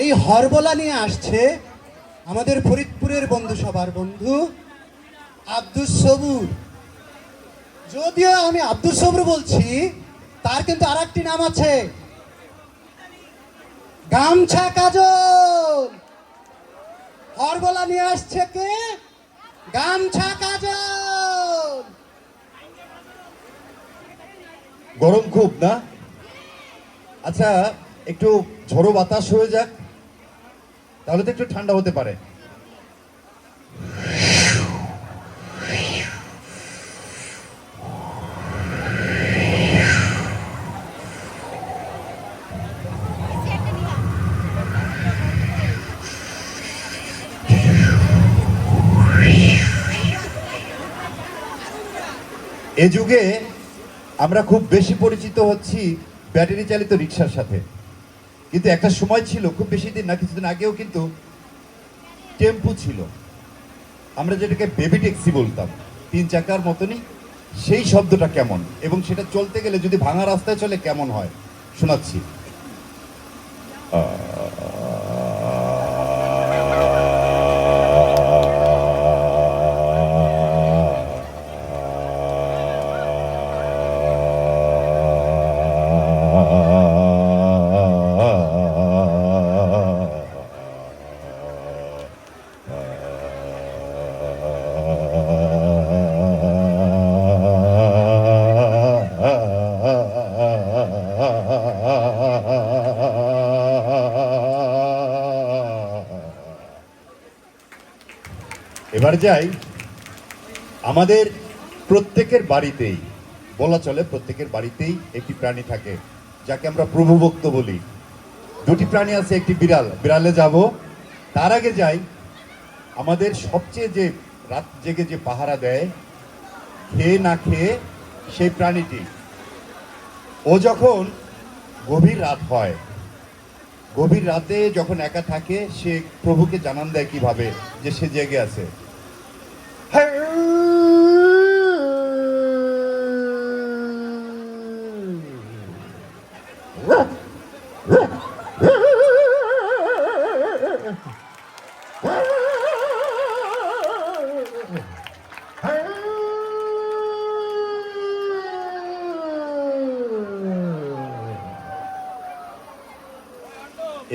এই হরবলা নিয়ে আসছে আমাদের ফরিদপুরের বন্ধু সবার বন্ধু আব্দুস সবুর। যদিও আমি আব্দুস সবুর বলছি, তার কিন্তু আর একটি নাম আছে। গামছা কাজল। হরবলা নিয়ে আসছে কে? গামছা কাজল। গরম খুব, না? আচ্ছা একটু ঝড়ো বাতাস হয়ে যাক, তাহলে তো একটু ঠান্ডা হতে পারে। এ যুগে আমরা খুব বেশি পরিচিত হচ্ছি ব্যাটারি চালিত রিক্সার সাথে। কিন্তু একটা সময় ছিল, খুব বেশি দিন না, কিছুদিন আগেও কিন্তু টেম্পু ছিল। আমরা যেটাকে বেবি ট্যাক্সি বলতাম, তিন চাকার মতনই সেই শব্দটা কেমন? এবং সেটা চলতে গেলে যদি ভাঙা রাস্তায় চলে কেমন হয়? শোনাচ্ছি। এবার যাই আমাদের প্রত্যেকের বাড়িতেই, বলা চলে প্রত্যেকের বাড়িতেই একটি প্রাণী থাকে, যাকে আমরা প্রভুভক্ত বলি। দুটি প্রাণী আছে, একটি বিড়াল। বিড়ালে যাব। তার আগে যাই, আমাদের সবচেয়ে যে রাত জেগে যে পাহারা দেয়, খেয়ে না খেয়ে সেই প্রাণীটি। ও যখন গভীর রাত হয়, গভীর রাতে যখন একা থাকে, সে প্রভুকে জানান দেয় কীভাবে যে সে জেগে আছে।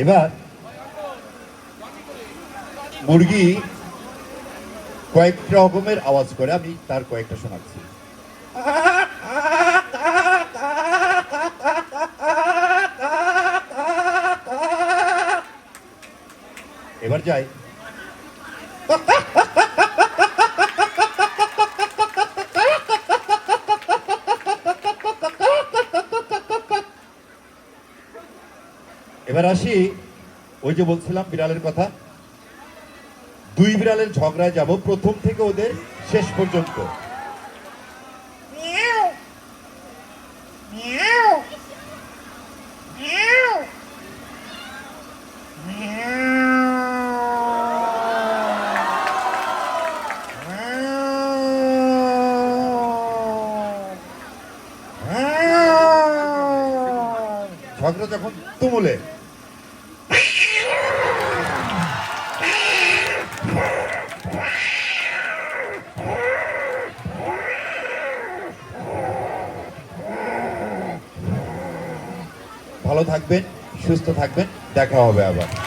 এবার মুরগি কয়েক রকমের আওয়াজ করে আমি তার কয়েকটা শোনাচ্ছি। এবার যাই। এবার আসি ওই যে বলছিলাম বিড়ালের কথা। দুই বিড়ালের ঝগড়ায় যাব প্রথম থেকে ওদের শেষ পর্যন্ত। ঝগড়া যখন তুমুলে। ভালো থাকবেন সুস্থ থাকবেন দেখা হবে আবার।